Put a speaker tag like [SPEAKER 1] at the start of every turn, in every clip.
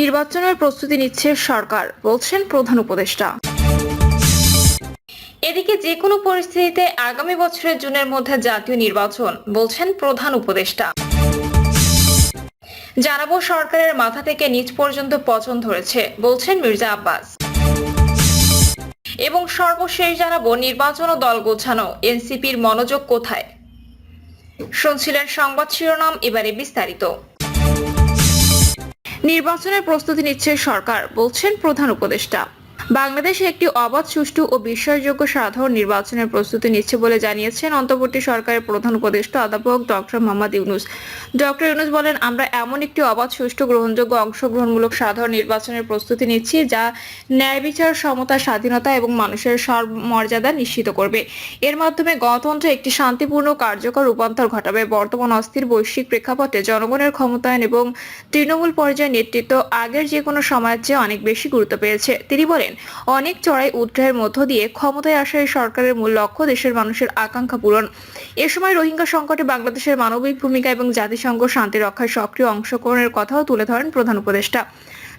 [SPEAKER 1] নির্বাচনের প্রস্তুতি নিচ্ছে সরকার, বলছেন প্রধান উপদেষ্টা। এদিকে যে কোনো পরিস্থিতিতে আগামী বছরের জুনের মধ্যে জাতীয় নির্বাচন, বলছেন প্রধান উপদেষ্টা। জানাব সরকারের মাথা থেকে নিচ পর্যন্ত পচন ধরেছে, বলছেন মির্জা আব্বাস। এবং সর্বশেষ জানাব নির্বাচন ও দল গোছানো, এনসিপির মনোযোগ কোথায়? শুনছিলেন সংবাদ শিরোনাম, এবারে বিস্তারিত। নির্বাচনের প্রস্তুতি নিচ্ছে সরকার বলছেন প্রধান উপদেষ্টা। বাংলাদেশে একটি অবাধ, সুষ্ঠু ও বিশ্বাসযোগ্য সাধারণ নির্বাচনের প্রস্তুতি নিচ্ছে বলে জানিয়েছেন অন্তর্বর্তী সরকারের প্রধান উপদেষ্টা অধ্যাপক ডক্টর মোহাম্মদ ইউনুস। ডক্টর ইউনুস বলেন, আমরা এমন একটি অবাধ, সুষ্ঠু, গ্রহণযোগ্য, অংশগ্রহণমূলক সাধারণ নির্বাচনের প্রস্তুতি নিচ্ছি যা ন্যায় বিচার সমতা, স্বাধীনতা এবং মানুষের সর্বমর্যাদা নিশ্চিত করবে। এর মাধ্যমে গণতন্ত্রে একটি শান্তিপূর্ণ, কার্যকর রূপান্তর ঘটাবে। বর্তমান অস্থির বৈশ্বিক প্রেক্ষাপটে জনগণের ক্ষমতায়ন এবং তৃণমূল পর্যায়ে নেতৃত্ব আগের যে কোনো সময়ের চেয়ে অনেক বেশি গুরুত্ব পেয়েছে। তিনি বলেন অনেক চড়াই উদ্রাহের মধ্য দিয়ে ক্ষমতায় আসা এই সরকারের মূল লক্ষ্য দেশের মানুষের আকাঙ্ক্ষা পূরণ। এ সময় রোহিঙ্গা সংকটে বাংলাদেশের মানবিক ভূমিকা এবং জাতিসংঘ শান্তি রক্ষায় সক্রিয় অংশগ্রহণের কথাও তুলে ধরেন প্রধান উপদেষ্টা।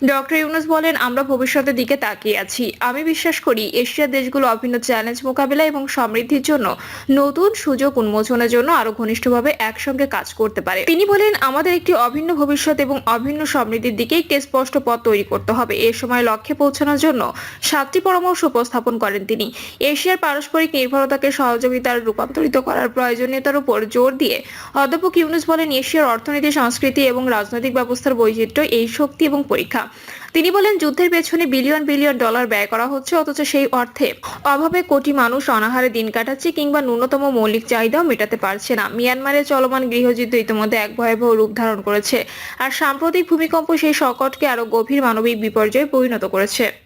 [SPEAKER 1] ডক্টর ইউনুস বলেন, আমরা ভবিষ্যতের দিকে তাকিয়ে আছি। আমি বিশ্বাস করি, এশিয়ার দেশগুলো অভিন্ন চ্যালেঞ্জ মোকাবেলা এবং সমৃদ্ধির জন্য নতুন সুযোগ উন্মোচনের জন্য আরও ঘনিষ্ঠভাবে একসঙ্গে কাজ করতে পারে। তিনি বলেন, আমাদের একটি অভিন্ন ভবিষ্যৎ এবং অভিন্ন সমৃদ্ধির দিকে একটি স্পষ্ট পথ তৈরি করতে হবে। এ সময় লক্ষ্যে পৌঁছানোর জন্য সাতটি পরামর্শ উপস্থাপন করেন তিনি। এশিয়ার পারস্পরিক নির্ভরতাকে সহযোগিতার রূপান্তরিত করার প্রয়োজনীয়তার উপর জোর দিয়ে অধ্যাপক ইউনুস বলেন, এশিয়ার অর্থনীতি, সংস্কৃতি এবং রাজনৈতিক ব্যবস্থার বৈচিত্র্য এই শক্তি এবং পরীক্ষা। তিনি বলেন, যুদ্ধের পেছনে বিলিয়ন বিলিয়ন ডলার ব্যয় করা হচ্ছে, অথচ সেই অর্থে অভাবে কোটি মানুষ অনাহারে দিন কাটাচ্ছে কিংবা ন্যূনতম মৌলিক চাহিদাও মেটাতে পারছে না। মিয়ানমারে চলমান গৃহযুদ্ধ ইতিমধ্যে এক ভয়াবহ রূপ ধারণ করেছে, আর সাম্প্রতিক ভূমিকম্প সেই সংকটকে আরও গভীর মানবিক বিপর্যয়ে পরিণত করেছে।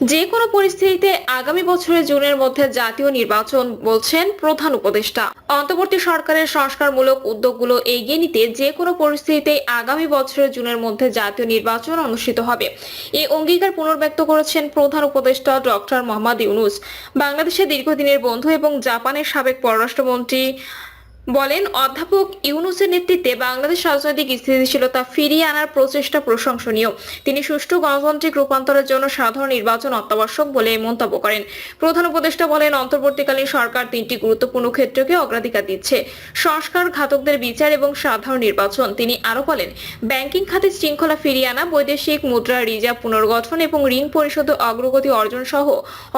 [SPEAKER 1] যে কোনো পরিস্থিতিতে আগামী বছরের জুনের মধ্যে জাতীয় নির্বাচন বলছেন প্রধান উপদেষ্টা। অন্তর্বর্তী সরকারের সংস্কারমূলক উদ্যোগগুলো এগিয়ে নিতে যে কোনো পরিস্থিতিতে আগামী বছরের জুনের মধ্যে জাতীয় নির্বাচন অনুষ্ঠিত হবে। এই অঙ্গীকার পুনর্ব্যক্ত করেছেন প্রধান উপদেষ্টা ডক্টর মোহাম্মদ ইউনুস। বাংলাদেশের দীর্ঘদিনের বন্ধু এবং জাপানের সাবেক পররাষ্ট্রমন্ত্রী বলেন, অধ্যাপক ইউনুসের নেতৃত্বে বাংলাদেশ রাজনৈতিক স্থিতিশীলতা ফিরিয়ে আনার প্রচেষ্টা প্রশংসনীয়। তিনি সুষ্ঠু গণতান্ত্রিক রূপান্তরের জন্য সাধারণ নির্বাচন অত্যাবশ্যক বলে মন্তব্য করেন। প্রধান উপদেষ্টা বলেন, অন্তর্বর্তীকালীন সরকার তিনটি গুরুত্বপূর্ণ ক্ষেত্রকে অগ্রাধিকার দিচ্ছে। সংস্কার, ঘাতকদের বিচার এবং সাধারণ নির্বাচন। তিনি আরও বলেন, ব্যাংকিং খাতে শৃঙ্খলা ফিরিয়ে আনা, বৈদেশিক মুদ্রা, রিজার্ভ পুনর্গঠন এবং ঋণ পরিশোধ অগ্রগতি অর্জন সহ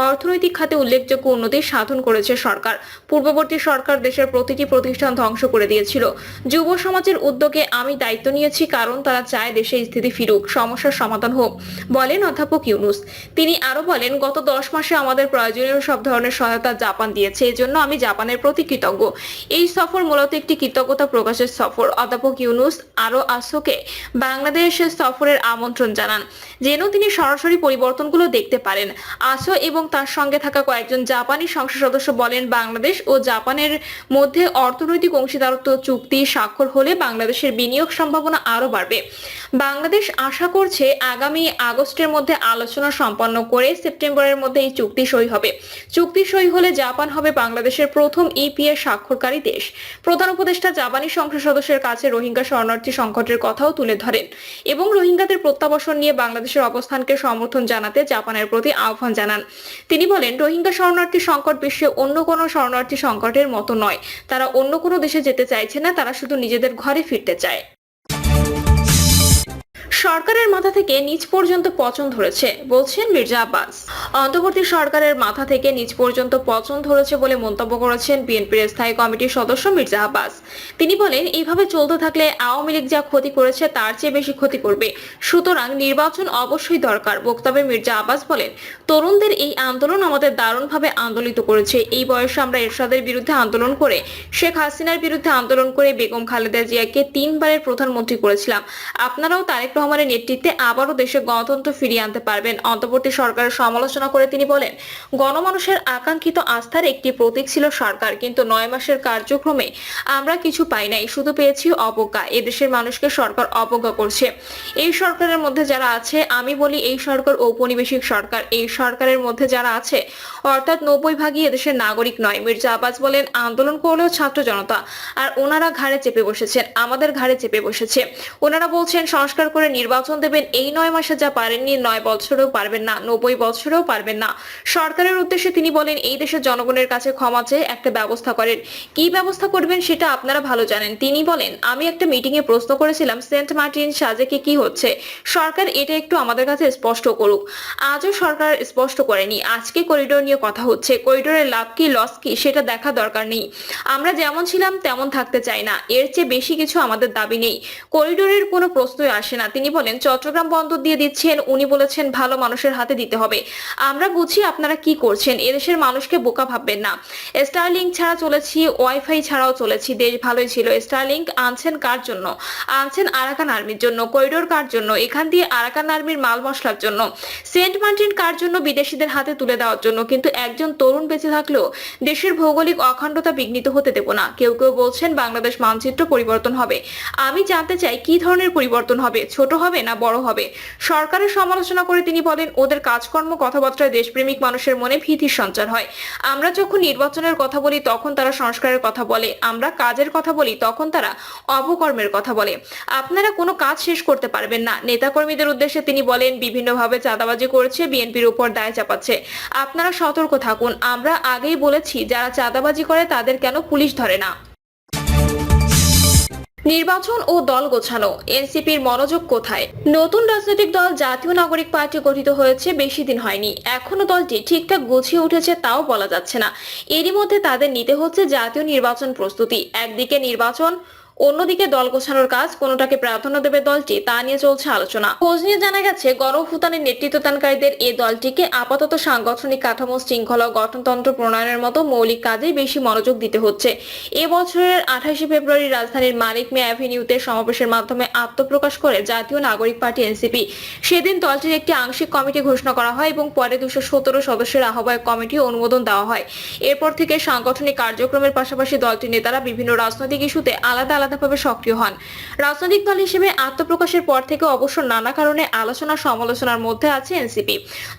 [SPEAKER 1] অর্থনৈতিক খাতে উল্লেখযোগ্য উন্নতি সাধন করেছে সরকার। পূর্ববর্তী সরকার দেশের প্রতিটি প্রতিষ্ঠান ধ্বংস করে দিয়েছিল। যুব সমাজের উদ্যোগে আমি দায়িত্ব নিয়েছি, কারণ তারা চায় দেশে স্থিতি ফিরুক, সমস্যার সমাধান হোক, বলেন অধ্যাপক ইউনুস। তিনি আরও বলেন, গত দশ মাসে আমাদের প্রয়োজনীয় সব ধরনের সহায়তা জাপান দিয়েছে, এজন্য আমি জাপানের প্রতি কৃতজ্ঞ। এই সফর মূলত একটি কৃতজ্ঞতা প্রকাশের সফর। অধ্যাপক ইউনুস আরও আসোকে বাংলাদেশের সফরের আমন্ত্রণ জানান, যেন তিনি সরাসরি পরিবর্তনগুলো দেখতে পারেন। আসো এবং তার সঙ্গে থাকা কয়েকজন জাপানি সংসদ সদস্য বলেন, বাংলাদেশ ও জাপানের মধ্যে অর্থনৈতিক অংশীদারত্ব চুক্তি স্বাক্ষর হলে বাংলাদেশের বিনিয়োগ সম্ভাবনা আরও বাড়বে। বাংলাদেশ আশা করছে আগামী আগস্টের মধ্যে আলোচনা সম্পন্ন করে সেপ্টেম্বরের মধ্যে এই চুক্তি সই হবে। চুক্তি সই হলে জাপান হবে বাংলাদেশের প্রথম ইপিএ স্বাক্ষরকারী দেশ। প্রধান উপদেষ্টা জাপানি সংসদ সদস্যের কাছে রোহিঙ্গা শরণার্থী সংকটের কথাও তুলে ধরেন এবং রোহিঙ্গাদের প্রত্যাবাসন নিয়ে বাংলাদেশের অবস্থানকে সমর্থন জানাতে জাপানের প্রতি আহ্বান জানান। তিনি বলেন, রোহিঙ্গা শরণার্থী সংকট বিশ্বে অন্য কোনো শরণার্থী সংকটের মতো নয়। তারা অন্য কোনো দেশে যেতে চাইছে না তারা শুধু নিজেদের ঘরে ফিরতে চায়। সরকারের মাথা থেকে নিচ পর্যন্ত পচন ধরেছে, বলছেন মির্জা আব্বাস। অন্তর্বর্তী সরকারের মাথা থেকে নিচ পর্যন্ত পচন ধরেছে বলে মন্তব্য করেছেন বিএনপির স্থায়ী কমিটির সদস্য মির্জা আব্বাস। তিনি বলেন এইভাবে চলতে থাকলে আওয়ামী লীগ যা ক্ষতি করেছে তার চেয়ে বেশি ক্ষতি করবে। সুতরাং নির্বাচন অবশ্যই দরকার। বক্তব্যে মির্জা আব্বাস বলেন, তরুণদের এই আন্দোলন আমাদের দারুণভাবে আন্দোলিত করেছে। এই বয়সে আমরা এরশাদের বিরুদ্ধে আন্দোলন করে, শেখ হাসিনার বিরুদ্ধে আন্দোলন করে বেগম খালেদা জিয়াকে তিনবারের প্রধানমন্ত্রী করেছিলাম। আপনারাও তারেক রহমান রহমানের নেতৃত্বে আবারও দেশে গণতন্ত্র ফিরিয়ে আনতে পারবেন। অন্তর্বর্তী সরকারের সমালোচনা করে তিনি বলেন, গণমানুষের আকাঙ্ক্ষিত আস্থার একটি প্রতীক ছিল সরকার, কিন্তু নয় মাসের কার্যক্রমে আমরা কিছু পাই নাই, শুধু পেয়েছি অবজ্ঞা। এদেশের মানুষকে সরকার অবজ্ঞা করছে। এই সরকারের মধ্যে যারা আছে, আমি বলি এই সরকার ঔপনিবেশিক সরকার। এই সরকারের মধ্যে যারা আছে, অর্থাৎ নব্বই ভাগই এদেশের নাগরিক নয়। মির্জা আব্বাস বলেন, আন্দোলন করলেও ছাত্র জনতা। আর ওনারা ঘাড়ে চেপে বসেছেন। আমাদের ঘাড়ে চেপে বসেছে। ওনারা বলছেন, সংস্কার করে নির্বাচন দেবেন এই নয় মাসে যা পারেননি, নয় বছরেও পারবেন না, নব্বই বছরেও পারবেন না। সরকারের উদ্দেশ্যে তিনি বলেন, এই দেশের জনগণের কাছে ক্ষমা চেয়ে একটা ব্যবস্থা করেন। কি ব্যবস্থা করবেন সেটা আপনারা ভালো জানেন। তিনি বলেন, আমি একটা মিটিং এ প্রশ্ন করেছিলাম, সেন্ট মার্টিন সাজেকে কি হচ্ছে? সরকার এটা একটু আমাদের কাছে স্পষ্ট করুক। আজও সরকার স্পষ্ট করেনি, আজকে করিডোর নিয়ে কথা হচ্ছে। করিডোরের লাভ কি লস কি, সেটা দেখা দরকার নেই। আমরা যেমন ছিলাম, তেমন থাকতে চাই না। এর চেয়ে বেশি কিছু আমাদের দাবি নেই। করিডোরের কোনো প্রশ্নই আসে না। তিনি বলেন, চট্টগ্রাম বন্দর দিয়ে দিচ্ছেন, উনি বলেছেন ভালো মানুষের হাতে দিতে হবে। আমরা বুঝি আপনারা কি করছেন, এদেশের মানুষকে বোকা ভাববেন না। স্টারলিং ছাড়া চলেছি ওয়াইফাই ছাড়াও চলেছি, দেশ ভালোই ছিল। স্টারলিংক আনছেন কার জন্য? আনছেন আরাকান আর্মির জন্য, করিডোর কার জন্য, এখান দিয়ে আরাকান আর্মির মাল মশলার জন্য, সেন্ট মার্টিন কার জন্য বিদেশিদের হাতে তুলে দেওয়ার জন্য, কিন্তু একজন তরুণ বেঁচে থাকলেও দেশের ভৌগোলিক অখণ্ডতা বিঘ্নিত হতে দেব না। কেউ কেউ বলছেন বাংলাদেশ মানচিত্র পরিবর্তন হবে। আমি জানতে চাই কি ধরনের পরিবর্তন হবে, ছোট হবে না বড় হবে? সরকারের সমালোচনা করে তিনি বলেন, ওদের কাজকর্ম, কথাবার্তায় দেশপ্রেমিক মানুষের মনে ভীতির সঞ্চার হয়। আমরা যখন নির্বাচনের কথা বলি, তখন তারা সংস্কারের কথা বলে। আমরা কাজের কথা বলি, তখন তারা অপকর্মের কথা বলে। আপনারা কোনো কাজ শেষ করতে পারবেন না। নেতাকর্মীদের উদ্দেশ্যে তিনি বলেন, বিভিন্নভাবে চাঁদাবাজি করছে, বিএনপির উপর দায় চাপাচ্ছে। আপনারা সতর্ক থাকুন। আমরা আগেই বলেছি, যারা চাঁদাবাজি করে, তাদের কেন পুলিশ ধরে না? নির্বাচন ও দল গোছানো এনসিপির মনোযোগ কোথায়? নতুন রাজনৈতিক দল জাতীয় নাগরিক পার্টি গঠিত হয়েছে, বেশি দিন হয়নি। এখনও দলটি ঠিকঠাক গুছিয়ে উঠেছে তাও বলা যাচ্ছে না। এরই মধ্যে তাদের নিতে হচ্ছে জাতীয় নির্বাচন প্রস্তুতি। একদিকে নির্বাচন অন্যদিকে দল গোছানোর কাজ, কোনোটাকে প্রাধান্য দেবে দলটি, তা নিয়ে চলছে আলোচনা। খোঁজ নিয়ে জানা গেছে গণভুতানের নেতৃত্বদানকারীদের এ দলটিকে আপাতত সাংগঠনিক কাঠামো শৃঙ্খলা গঠনতন্ত্র প্রণয়নের মতো মৌলিক কাজে বেশি মনোযোগ দিতে হচ্ছে। এ বছরের আঠাশে ফেব্রুয়ারি রাজধানীর মানিক মে অ্যাভিনিউতে সমাবেশের মাধ্যমে আত্মপ্রকাশ করে জাতীয় নাগরিক পার্টি এনসিপি। সেদিন দলটির একটি আংশিক কমিটি ঘোষণা করা হয় এবং পরে দুশো সতেরো সদস্যের আহ্বায়ক কমিটি অনুমোদন দেওয়া হয়। এরপর থেকে সাংগঠনিক কার্যক্রমের পাশাপাশি দলটির নেতারা বিভিন্ন রাজনৈতিক ইস্যুতে আলাদা আলাদা আলাদাভাবে সক্রিয় হন। রাজনৈতিক দল হিসেবে আত্মপ্রকাশের পর থেকে অবশ্য নানা কারণে আলোচনা সমালোচনার মধ্যে আছে এনসিপি।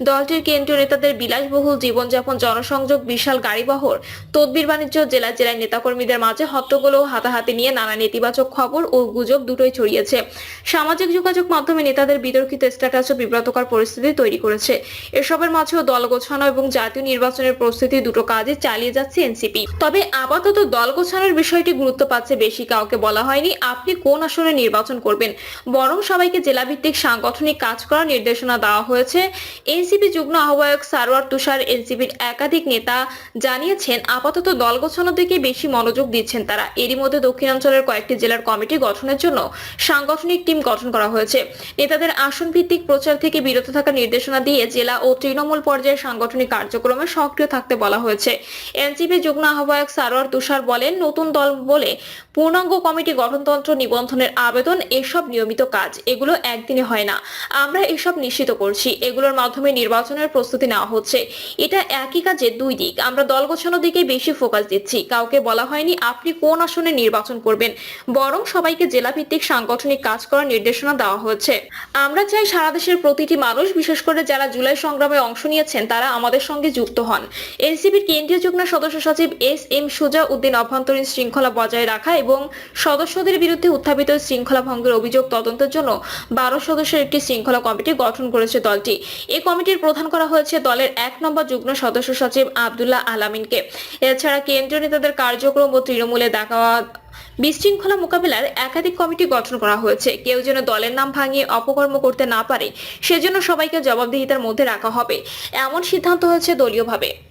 [SPEAKER 1] দলটির কেন্দ্রীয় নেতাদের বিলাসবহুল জীবনযাপন, জনসংযোগ, বিশাল গাড়িবহর, তদবির বাণিজ্য, জেলায় জেলায় নেতাকর্মীদের মাঝে হট্টগোল হাতাহাতি নিয়ে নানা নেতিবাচক খবর ও গুজব দুটোই ছড়িয়েছে। সামাজিক যোগাযোগ মাধ্যমে নেতাদের বিতর্কিত স্ট্যাটাস ও বিব্রতকর পরিস্থিতি তৈরি করেছে। এসবের মাঝেও দল গোছানো এবং জাতীয় নির্বাচনের প্রস্তুতি দুটো কাজে চালিয়ে যাচ্ছে এনসিপি। তবে আপাতত দল গোছানোর বিষয়টি গুরুত্ব পাচ্ছে বেশি কাউকে। বলা হয়নি, আপনি কোন আসনে নির্বাচন করবেন? বরং সবাইকে জেলাভিত্তিক সাংগঠনিক কাজ করার নির্দেশনা দেওয়া হয়েছে। এনসিপি যুগ্ম আহ্বায়ক সারোয়ার তুষার এনসিপির একাধিক নেতা জানিয়েছেন, আপাতত দল গোছানোর দিকে বেশি মনোযোগ দিচ্ছেন তারা। এরই মধ্যে দক্ষিণাঞ্চলের কয়েকটি জেলার কমিটি গঠনের জন্য সাংগঠনিক টিম গঠন করা হয়েছে। নেতাদের আসন ভিত্তিক প্রচার থেকে বিরত থাকার নির্দেশনা দিয়ে জেলা ও তৃণমূল পর্যায়ে সাংগঠনিক কার্যক্রমে সক্রিয় থাকতে বলা হয়েছে। এনসিপি যুগ্ম আহ্বায়ক সারোয়ার তুষার বলেন, নতুন দল বলে পূর্ণাঙ্গ কমিটি গঠনতন্ত্র নিবন্ধনের আবেদন, এসব নিয়মিত কাজ, এগুলো একদিনে হয় না। আমরা এসব নিশ্চিত করছি, এগুলোর মাধ্যমে নির্বাচনের প্রস্তুতি নেওয়া হচ্ছে। এটা একই কাজে দুই দিক। আমরা দল গোছানোর দিকে বেশি ফোকাস দিচ্ছি। কাউকে বলা হয়নি আপনি কোন আসনে নির্বাচন করবেন। বরং সবাইকে জেলাভিত্তিক সাংগঠনিক কাজ করার নির্দেশনা দেওয়া হয়েছে আমরা চাই সারা দেশের প্রতিটি মানুষ, বিশেষ করে যারা জুলাই সংগ্রামে অংশ নিয়েছেন, তারা আমাদের সঙ্গে যুক্ত হন। এনসিপির কেন্দ্রীয় যুগ্ম সদস্য সচিব এস এম সুজা উদ্দিন অভ্যন্তরীণ শৃঙ্খলা বজায় রাখা এবং সদস্যদের বিরুদ্ধে উত্থাপিত শৃঙ্খলা ভঙ্গের অভিযোগ তদন্তের জন্য বারো সদস্যের একটি শৃঙ্খলা কমিটি গঠন করেছে দলটি। এ কমিটির প্রধান করা হয়েছে দলের এক নম্বর যুগ্ম সদস্য সচিব আবদুল্লাহ আলামিনকে। এছাড়া কেন্দ্রীয় নেতাদের কার্যক্রম ও তৃণমূলে দেখা বিশৃঙ্খলা মোকাবিলার একাধিক কমিটি গঠন করা হয়েছে। কেউ যেন দলের নাম ভাঙিয়ে অপকর্ম করতে না পারে, সেজন্য সবাইকে জবাবদিহিতার মধ্যে রাখা হবে। এমন সিদ্ধান্ত হয়েছে দলীয়ভাবে।